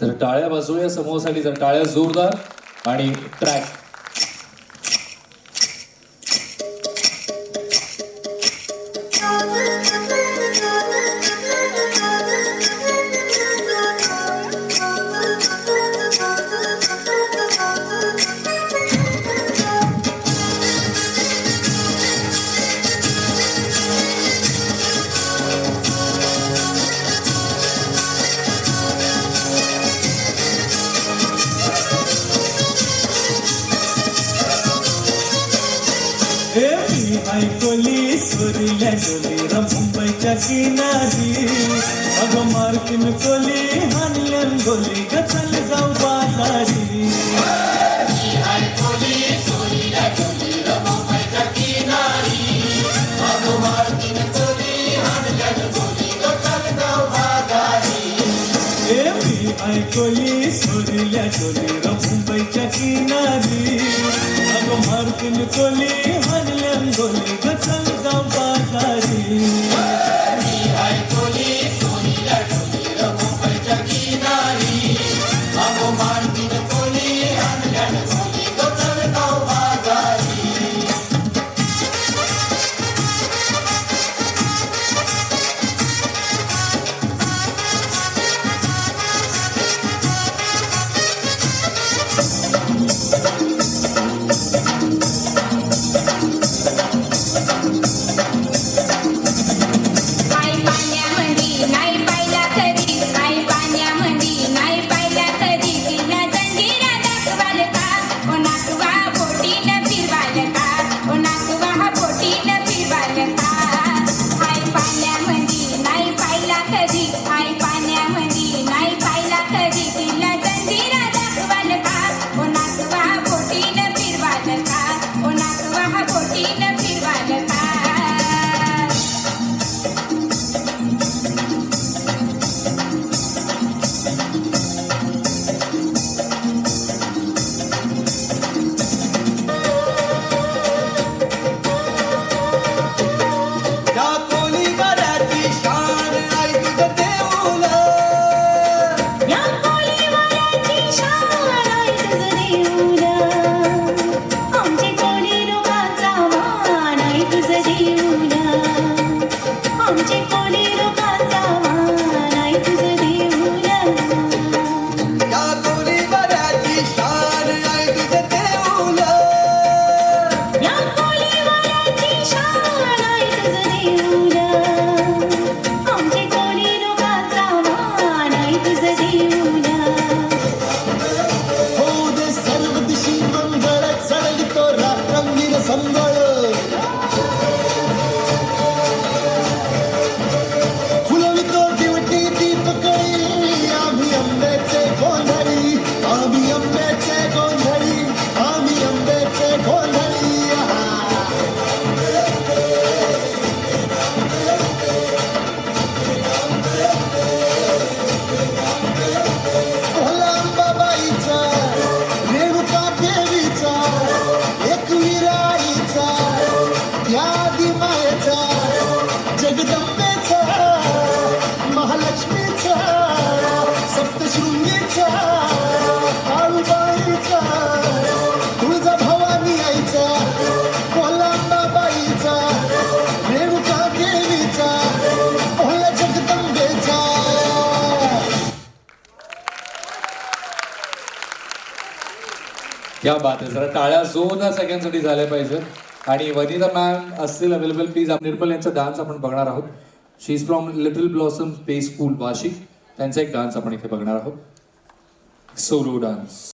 तर टाळ्या वाजवूया समूहासाठी जर टाळ्या जोरदार आणि ट्रॅक हे मी ऐकली सुरिल्या डोलीरा मुंबईच्या किनारी अगं मार्किन कोली हानल्यान गोली ग चल जाऊ बाजारी हे मी ऐकली सुरिल्या डोलीरा मुंबईच्या किनारी अगं मार्किन कोली हानल्यान गोली जगदंबेचा महालक्ष्मीचा सप्तशृंगीचा काळूबाईचा तुळजा भवानी आईचा कोलांबाबाईचा रेणुका देवीचा भोला जगदंबेचा. या बात आहे. जरा टाळ्या जोरदार सगळ्यांसाठी झाल्या पाहिजे. आणि वनिता मॅम असतील अवेलेबल प्लीज निर्मल यांचा डान्स आपण बघणार आहोत. She is from Little Blossom play school वाशिक त्यांचा एक डान्स आपण इथे बघणार आहोत. Solo dance